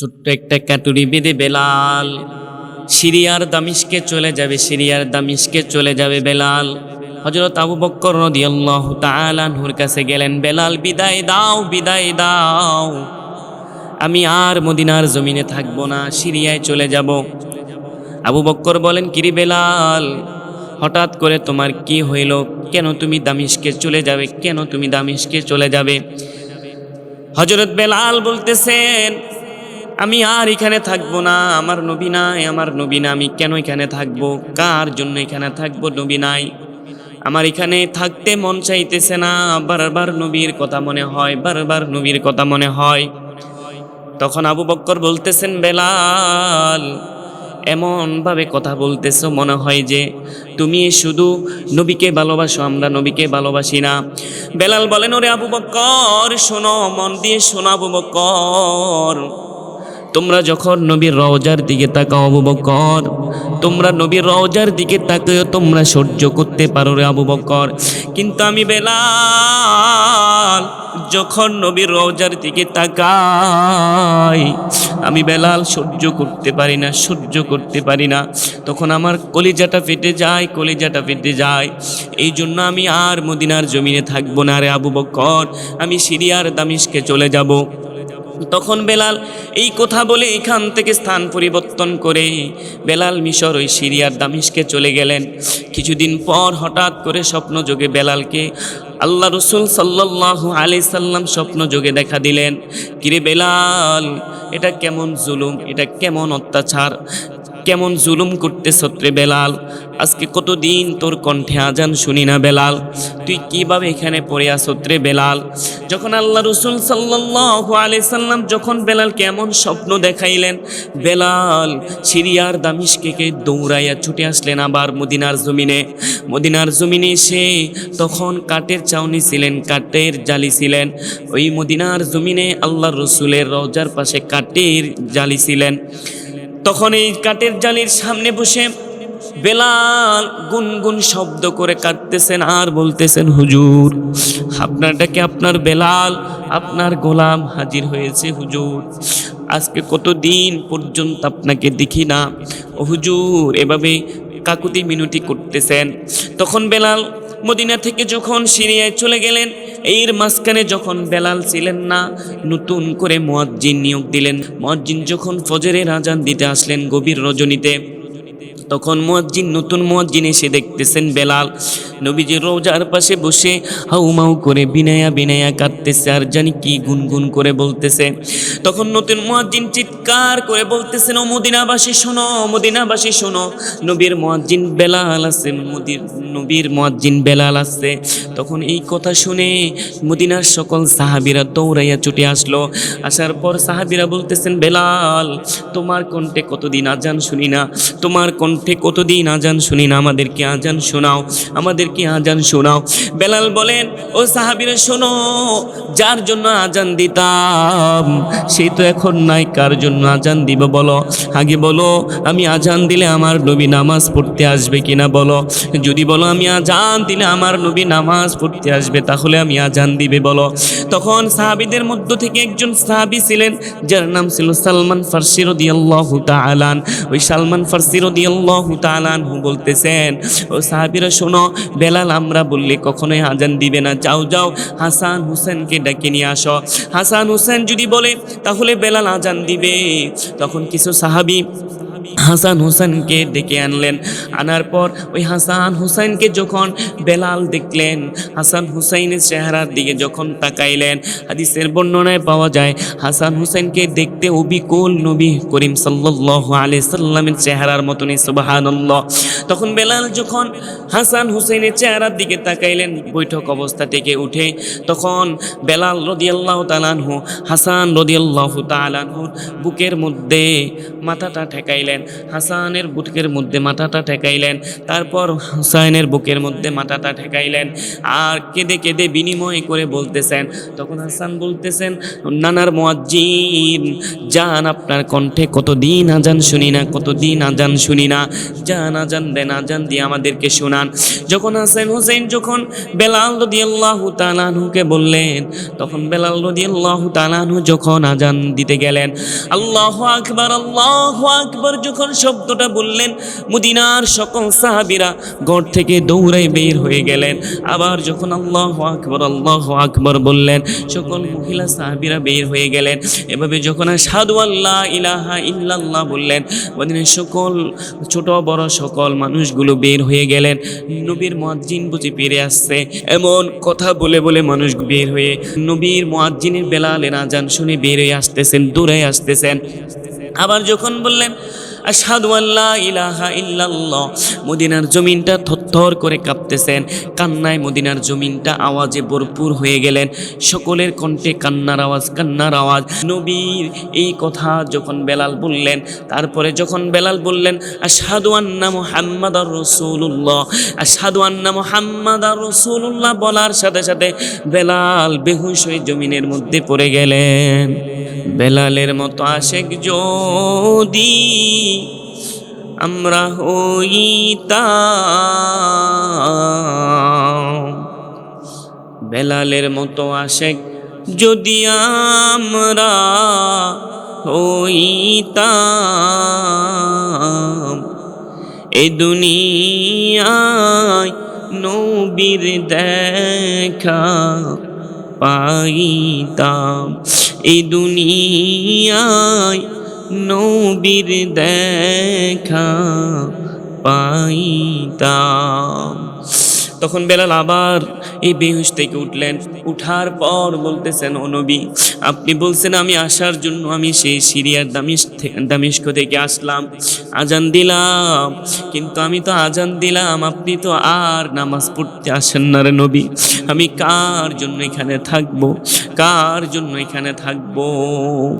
ছোট্ট একটা কাটুরি বেঁধে বেলাল। সিরিয়ার দামিশকে চলে যাবে, সিরিয়ার দামিশকে চলে যাবে বেলাল। হজরত আবু বক্কর রাদিয়াল্লাহু তাআলা নূর কাছে গেলেন, বেলাল, বিদায় দাও বিদায় দাও। আমি আর মদিনার জমিনে থাকব না, সিরিয়ায় চলে যাব। আবু বক্কর বলেন, কিরি বেলাল, হঠাৎ করে তোমার কি হইল? কেন তুমি দামিশকে চলে যাবে? কেন তুমি দামিশকে চলে যাবে? হজরত বেলাল বলতেছেন আমি আর এখানে থাকব না, আমার নবী নাই, আমার নবী না আমি কেন এখানে থাকব? কার জন্য এখানে থাকব নবী নাই? আমার এখানে থাকতে মন চাইতেছে না, বারবার নবীর কথা মনে হয়, বারবার নবীর কথা মনে হয়। তখন আবু বক্কর বলতেছেন, বেলাল এমন ভাবে কথা বলতেছো, মনে হয় যে তুমি শুধু নবীকে ভালোবাসো, আমরা নবীকে ভালোবাসি না। বেলাল বলেন, ওরে আবু বক্কর, শোনো, মন দিয়ে শোনো আবু বক্কর। তোমরা যখন নবীর রওজার দিকে তাকাও আবু বকর, তোমরা নবীর রওজার দিকে তাকাও তোমরা সহ্য করতে পারো রে আবু বকর। কিন্তু আমি বেলাল, যখন নবীর রওজার দিকে তাকাই, আমি বেলাল সহ্য করতে পারি না, সহ্য করতে পারি না। তখন আমার কলিজাটা ফেটে যায়, কলিজাটা ফেটে যায়। এই জন্য আমি আর মদিনার জমিনে থাকব না রে আবু বকর। আমি সিরিয়ার দামিশকে চলে যাব। তখন বেলাল এই কথা বলে এখান থেকে স্থান পরিবর্তন করে বেলাল মিশর ওই সিরিয়ার দামিশকে চলে গেলেন। কিছুদিন পর হঠাৎ করে স্বপ্ন যোগে বেলালকে আল্লাহ রসুল সাল্লাহ আলি সাল্লাম স্বপ্ন যোগে দেখা দিলেন। কিরে বেলাল, এটা কেমন জুলুম, এটা কেমন অত্যাচার? কেমন জুলুম করতে সত্রে বেলাল? আজকে কতদিন তোর কণ্ঠে আজান শুনি না বেলাল? তুই কীভাবে এখানে পড়ে আসত্রে বেলাল? যখন আল্লাহ রসুল সাল্লাল্লাহু আলাইহি সাল্লাম যখন বেলাল কেমন স্বপ্ন দেখাইলেন, বেলাল সিরিয়ার দামিশকে দৌড়াইয়া ছুটে আসলেন আবার মদিনার জমিনে। মদিনার জমিনে এসে তখন কাঠের চাউনি ছিলেন, কাঠের জালি ছিলেন। ওই মদিনার জমিনে আল্লাহ রসুলের রওজার পাশে কাঠের জালি ছিলেন। তখন এই কাঠের জালির সামনে বসে বেলাল গুনগুন শব্দ করে কাটতেছেন আর বলতেছেন, হুজুর আপনারটাকে আপনার বেলাল? আপনার গোলাম হাজির হয়েছে, হুজুর। আজকে কতদিন পর্যন্ত আপনাকে দেখি না? ও হুজুর, এভাবে কাকুতি মিনতি করতেছেন। তখন বেলাল মদিনা থেকে যখন সিরিয়ায় চলে গেলেন এর মাঝখানে যখন বেলাল ছিলেন না, নতুন করে মোয়াজ্জিন নিয়োগ দিলেন। মোয়াজ্জিন যখন ফজরের আজান দিতে আসলেন গভীর রজনীতে, তখন মুয়াজ্জিন, নতুন মুয়াজ্জিন এসে দেখতেছেন বেলাল। নবীজির রোজার পাশে বসে হাউমাউ করে বিনায়া বিনায়া কাঁদতেছে আর জানি কি গুনগুন করে বলতেছে। তখন নতুন মুয়াজ্জিন চিৎকার করে বলতেছেন ও মদিনাবাসী শোনো মদিনাবাসী শোনো। নবীর মুয়াজ্জিন বেলাল আছে নদীর নবীর মুয়াজ্জিন বেলাল আছে। তখন এই কথা শুনে মদিনার সকল সাহাবিরা দৌড়াইয়া ছুটে আসলো। আসার পর সাহাবিরা বলতেছেন, বেলাল, তোমার কণ্ঠে কতদিন আজান শুনি না? তোমার কণ্ঠে কতদিন আজান শুনি না? আমাদেরকে আজান শোনাও, আমাদেরকে আজান শোনাও। বেলাল বলেন, ও সাহাবীরা শোনো যার জন্য আজান দিতাম, সে তো এখন নাই, কার জন্য আজান দিব বলো? আগে বলো, আমি আজান দিলে আমার নবী নামাজ পড়তে আসবে কিনা বলো? যদি বলো, আমি আজান দিলে আমার নবী নামাজ পড়তে আসবে, তাহলে আমি আজান দিবে বলো? তখন সাহাবিদের মধ্য থেকে একজন সাহাবী ছিলেন, যার নাম ছিল সালমান ফার্সি রদিয়াল্লাহু তাআলান ওই সালমান ফার্সি রদিয়াল্লাহু তাআলানহু বলতেছেন, ও সাহাবীরা শোনো, বেলাল আমরা বললে কখনোই আজান দিবে না। যাও যাও হাসান হোসেনকে ডেকে নিয়ে আস। হাসান হুসেন যদি বলে, তাহলে বেলাল আজান দিবে। তখন কিছু সাহাবী হাসান হোসেনকে ডেকে আনলেন। আনার পর ওই হাসান হুসাইনকে যখন বেলাল দেখলেন, হাসান হুসাইনের চেহারার দিকে যখন তাকাইলেন, হাদিসের বর্ণনায় পাওয়া যায়, হাসান হুসাইনকে দেখতে অবিকুল নবী করিম সাল্লাহ আলি সাল্লামের চেহারার মতনই, সুবাহানল্লাহ। তখন বেলাল যখন হাসান হুসাইনের চেহারার দিকে তাকাইলেন, বৈঠক অবস্থা থেকে উঠে, তখন বেলাল রদিয়াল্লাহ তালানহু হাসান রদিয়াল্লাহ তালানহুর বুকের মধ্যে মাথাটা ঠেকাইলেন। হাসানের বুকের মধ্যে মাথাটা ঠেকাইলেন, তারপর হুসাইনের বুকের মধ্যে মাথাটা ঠেকাইলেন আর কেঁদে কেঁদে বিনিময় করে বলতেছেন, তখন হাসান বলতেছেন, নানার মোয়াজ্জিন যান আপনার কণ্ঠে কতদিন আজান শুনি না, কতদিন আজান শুনি না যান আজান দেন, আজান দিয়ে আমাদেরকে শোনান। যখন হাসান হোসেন যখন বেলাল রদিয়াল্লাহু তালানহুকে বললেন, তখন বেলাল রদিয়াল্লাহু তালানহু যখন আজান দিতে গেলেন, আল্লাহ আকবার আল্লাহ আকবার, যখন শব্দটা বললেন, মুদিনার সকল সাহাবিরা ঘর থেকে দৌড়াই বের হয়ে গেলেন। আবার যখন আল্লাহ আকবর আল্লাহ আকবর বললেন, সকল মহিলা সাহাবিরা বের হয়ে গেলেন। এভাবে যখন সাধু আল্লাহ ইলাহা ইল্লাল্লাহ বললেন, মদিনের সকল, ছোট বড় সকল মানুষগুলো বের হয়ে গেলেন। নবীর মুয়াজ্জিন বুঝি ফিরে আসছে, এমন কথা বলে বলে মানুষ বের হয়ে নবীর মুয়াজ্জিনের বেলালের আজান শুনে বের হয়ে আসতেছেন দূরে আসতেছেন। আবার যখন বললেন ইলাহা মদিনার জমিনটা থরথর করে কাঁপতেছেন। কান্নায় মদিনার জমিনটা আওয়াজে ভরপুর হয়ে গেলেন। সকলের কণ্ঠে কান্নার আওয়াজ কান্নার আওয়াজ। নবীর এই কথা যখন বেলাল বললেন, তারপরে যখন বেলাল বললেন, আশহাদু আন্না মুহাম্মাদার রাসূলুল্লাহ, আশহাদু আন্না মুহাম্মাদার রাসূলুল্লাহ বলার সাথে সাথে বেলাল বেহুশ হয়ে জমিনের মধ্যে পড়ে গেলেন। বেলালের মতো আশেক যদি আমরা হইতাম। বেলালের মতো আশেক যদি আমরা হইতাম। এ দুনিয়ায় নবীর দেখা পাইতাম। এ দুনিয়ায় নবীর দেখা পাইতাম। তখন বেলাল আবার এই বেহুশ থেকে উঠলেন। উঠার পর বলতেছেন, ও নবী, আপনি বলছেন আমি আসার জন্য আমি সেই সিরিয়ার দামিশ দামিস্ক থেকে আসলাম, আজান দিলাম। কিন্তু আমি তো আজান দিলাম, আপনি তো আর নামাজ পড়তে আসেন না রে নবী। আমি কার জন্য এখানে থাকব? কার জন্য এখানে থাকব?